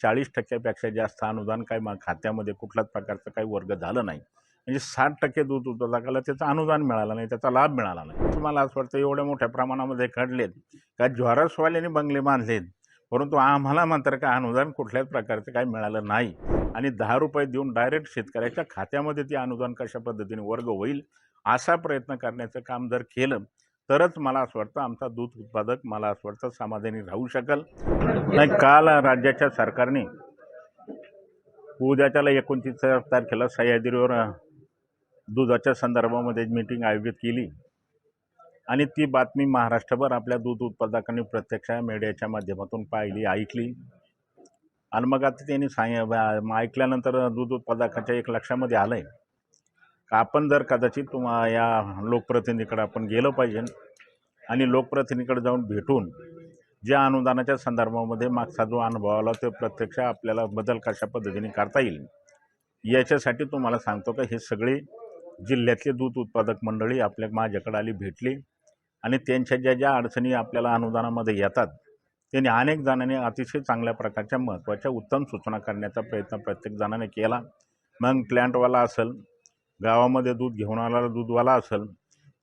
चाळीस टक्क्यापेक्षा जास्त अनुदान काय मा खात्यामध्ये कुठल्याच प्रकारचं काही वर्ग झालं नाही. म्हणजे साठ टक्के दूध उत्पादकाला त्याचं अनुदान मिळालं नाही त्याचा लाभ मिळाला नाही. तुम्हाला असं वाटतं एवढ्या मोठ्या प्रमाणामध्ये घडलेत का? ज्वारसवाल्याने बंगले बांधलेत परंतु आम्हाला मात्र का अनुदान कुठल्याच प्रकारचं काही मिळालं नाही. आणि दहा रुपये देऊन डायरेक्ट शेतकऱ्याच्या खात्यामध्ये ते अनुदान कशा पद्धतीने वर्ग होईल असा प्रयत्न करण्याचं काम जर केलं तरच मला असं वाटतं आमचा दूध उत्पादक मला असं वाटतं समाधानी राहू शकेल. नाही काल राज्याच्या सरकारने उद्याच्याला एकोणतीस तारखेला सह्याद्रीवर दुधाच्या संदर्भामध्ये मीटिंग आयोजित केली. आणि ती बातमी महाराष्ट्रभर आपल्या दूध उत्पादकांनी प्रत्यक्ष मीडियाच्या माध्यमातून पाहिली ऐकली. आणि मग आता त्यांनी सांग ऐकल्यानंतर दूध उत्पादकाच्या एक लक्षामध्ये आलं आहे आपण जर कदाचित तुम्हा या लोकप्रतिनिधीकडे आपण गेलं पाहिजे आणि लोकप्रतिनिधीकडे जाऊन भेटून ज्या अनुदानाच्या संदर्भामध्ये मागचा जो अनुभव आला तो प्रत्यक्ष आपल्याला बदल कशा पद्धतीने करता येईल याच्यासाठी तुम्हाला सांगतो का हे सगळे जिल्ह्यातले दूध उत्पादक मंडळी आपल्या माझ्याकडे आली भेटली आणि त्यांच्या ज्या ज्या अडचणी आपल्याला अनुदानामध्ये येतात त्यांनी अनेक जणांनी अतिशय चांगल्या प्रकारच्या महत्त्वाच्या उत्तम सूचना करण्याचा प्रयत्न प्रत्येक जणाने केला. मग प्लॅन्टवाला असेल गावामध्ये दूध घेऊन आलेला दूधवाला असेल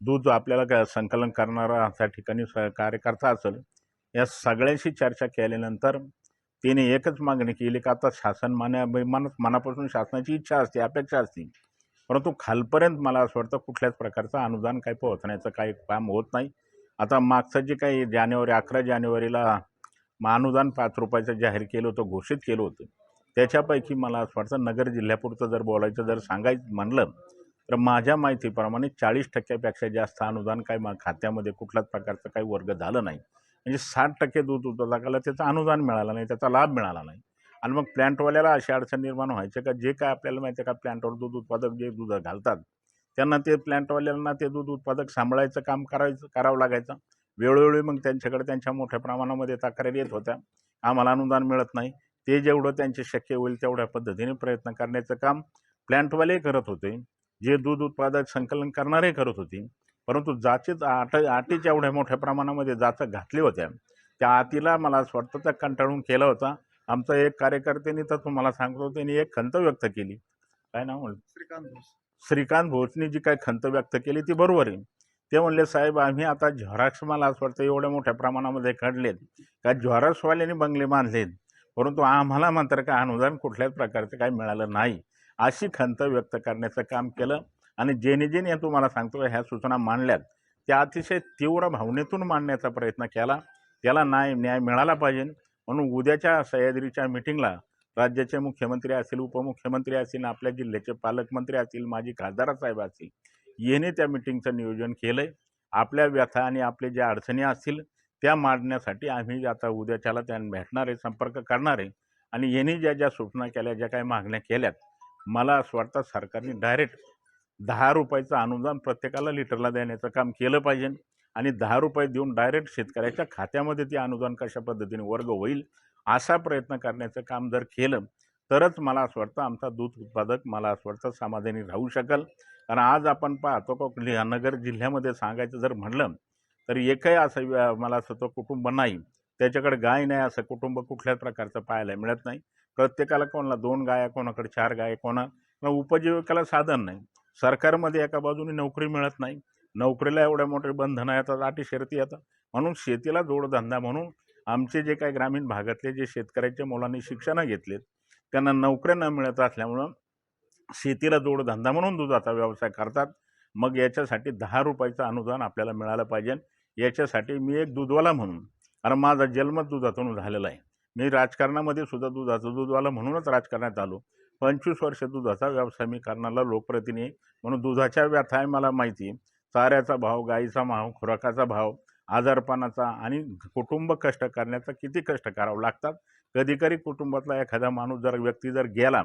दूध आपल्याला काय संकलन करणारा त्या ठिकाणी स कार्यकर्ता असेल या सगळ्यांशी चर्चा केल्यानंतर तिने एकच मागणी केली का आता शासन मान्या मन मनापासून शासनाची इच्छा असते अपेक्षा असते. परंतु खालपर्यंत मला असं वाटतं कुठल्याच प्रकारचं अनुदान काही पोहोचण्याचं काही काम होत नाही. आता मागचं जे काही जानेवारी अकरा जानेवारीला मा- अनुदान पाच रुपयाचं जाहीर केलं होतं घोषित केलं होतं. त्याच्यापैकी मला असं वाटतं नगर जिल्ह्यापुरतं जर बोलायचं जर सांगायचं म्हणलं तर माझ्या माहितीप्रमाणे चाळीस टक्क्यापेक्षा जास्त अनुदान काय मा खात्यामध्ये कुठल्याच प्रकारचं काही वर्ग झालं नाही. म्हणजे साठ टक्के दूध उत्पादकाला त्याचं अनुदान मिळालं नाही त्याचा लाभ मिळाला नाही. आणि मग प्लॅन्टवाल्याला अशी अडचण निर्माण व्हायचं का? जे काय आपल्याला माहिती आहे का प्लॅन्टवर दूध उत्पादक जे दूध घालतात त्यांना ते प्लॅन्टवाल्यांना ते दूध उत्पादक सांभाळायचं काम करायचं करावं लागायचं. वेळोवेळी मग त्यांच्याकडे त्यांच्या मोठ्या प्रमाणामध्ये तक्रारी येत होत्या. आम्हाला अनुदान मिळत नाही. ते जेवढं त्यांचे शक्य होईल तेवढ्या पद्धतीने प्रयत्न करण्याचं काम प्लॅन्टवाले करत होते. जे दूध उत्पादक संकलन करणारे करत होते. परंतु जाचीच आट आटीच्या एवढ्या मोठ्या प्रमाणामध्ये जाचं घातली होत्या. त्या आतीला मला असं वाटतं त्या कंटाळून केला होता. आमचा एक कार्यकर्त्यांनी तर तुम्हाला सांगतो त्यांनी एक खंत व्यक्त केली. काय नाव म्हणलं श्रीकांत घोष. श्रीकांत भोसनी जी काय खंत व्यक्त केली ती बरोबर आहे. ते म्हणले साहेब आम्ही आता झॉराक्स मला असं वाटतं एवढ्या मोठ्या प्रमाणामध्ये काढलेत. का झॉराक्सवाल्याने बंगले बांधलेत? परंतु आम्हाला मात्र का अनुदान कुठल्याच प्रकारचं काही मिळालं नाही. अशी खंत व्यक्त करण्याचं काम केलं आणि जेने जेने या तुम्हाला सांगतो ह्या सूचना मांडल्यात. त्या अतिशय तीव्र भावनेतून मांडण्याचा प्रयत्न केला. त्याला न्याय न्याय मिळाला पाहिजे. म्हणून उद्याच्या सह्याद्रीच्या मिटिंगला राज्याचे मुख्यमंत्री असतील उपमुख्यमंत्री असतील आपल्या जिल्ह्याचे पालकमंत्री असतील माजी खासदार साहेब असतील याने त्या मिटिंगचं नियोजन केलं आहे आपल्या व्यथा आणि आपले ज्या अडचणी असतील त्या मांडण्यासाठी आम्ही आता उद्याच्याला त्यांना भेटणार आहे संपर्क करणार आहे आणि यांनी ज्या ज्या सूचना केल्या ज्या काही मागण्या केल्यात मला असं वाटतं सरकारने डायरेक्ट दहा रुपयाचं अनुदान प्रत्येकाला लिटरला देण्याचं काम केलं पाहिजे आणि दहा रुपये देऊन डायरेक्ट शेतकऱ्याच्या खात्यामध्ये ते अनुदान कशा पद्धतीने वर्ग होईल असा प्रयत्न करण्याचं काम जर केलं तरच मला असं वाटतं आमचा दूध उत्पादक मला असं वाटतं समाधानी राहू शकेल. कारण आज आपण पाहतो का नगर जिल्ह्यामध्ये सांगायचं जर म्हणलं तर एकही असं मला असं तो कुटुंब नाही. त्याच्याकडे गाय नाही असं कुटुंब कुठल्याच प्रकारचं पाहायला मिळत नाही. प्रत्येकाला कोणाला दोन गाया कोणाकडे चार गाय कोणा उपजीविकेला साधन नाही. सरकारमध्ये एका बाजूने नोकरी मिळत नाही. नोकरीला एवढ्या मोठे बंधनं येतात अटी शर्ती येतात. म्हणून शेतीला जोडधंदा म्हणून आमचे जे काही ग्रामीण भागातले जे शेतकऱ्याच्या मुलांनी शिक्षणं घेतलेत त्यांना नोकऱ्या न मिळत असल्यामुळं शेतीला जोडधंदा म्हणून दुधाचा व्यवसाय करतात. मग याच्यासाठी दहा रुपयाचं अनुदान आपल्याला मिळालं पाहिजे. याच्यासाठी मी एक दूधवाला म्हणून कारण माझा जन्मच दुधातून झालेला आहे. मी राजकारणामध्ये सुद्धा दुधाचं दूधवाला म्हणूनच राजकारणात आलो. पंचवीस वर्ष दुधाचा व्यवसाय मी करणारा लोकप्रतिनिधी म्हणून दुधाच्या व्यथा आहे मला माहिती चाऱ्याचा भाव गाईचा भाव खुराकाचा भाव आजारपणाचा आणि कुटुंब कष्ट करण्याचा किती कष्ट करावं लागतात? कधीकधी कुटुंबातला एखादा माणूस जर व्यक्ती जर गेला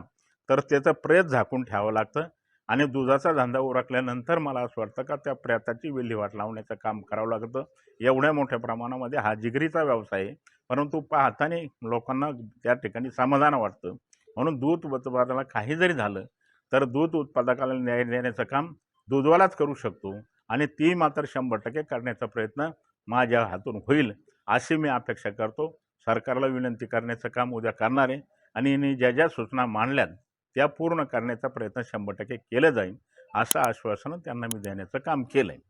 तर त्याचं प्रेत झाकून ठेवावं लागतं. आणि दुधाचा धंदा उरकल्यानंतर मला असं वाटतं का त्या प्रेताची विल्हेवाट लावण्याचं काम करावं लागतं. एवढ्या मोठ्या प्रमाणामध्ये हा जिगरीचा व्यवसाय आहे. परंतु पाहताना लोकांना त्या ठिकाणी समाधान वाटतं. म्हणून दूध उत्पादनाला काही जरी झालं तर दूध उत्पादकाला न्याय देण्याचं काम दुधवालाच करू शकतो. आणि ती मात्र शंभर टक्के करण्याचा प्रयत्न माझ्या हातून होईल अशी मी अपेक्षा करतो. सरकारला विनंती करण्याचं काम उद्या करणार आहे. आणि ज्या ज्या सूचना मांडल्यात त्या पूर्ण करण्याचा प्रयत्न शंभर टक्के केलं जाईल असं आश्वासन त्यांना मी देण्याचं काम केलं आहे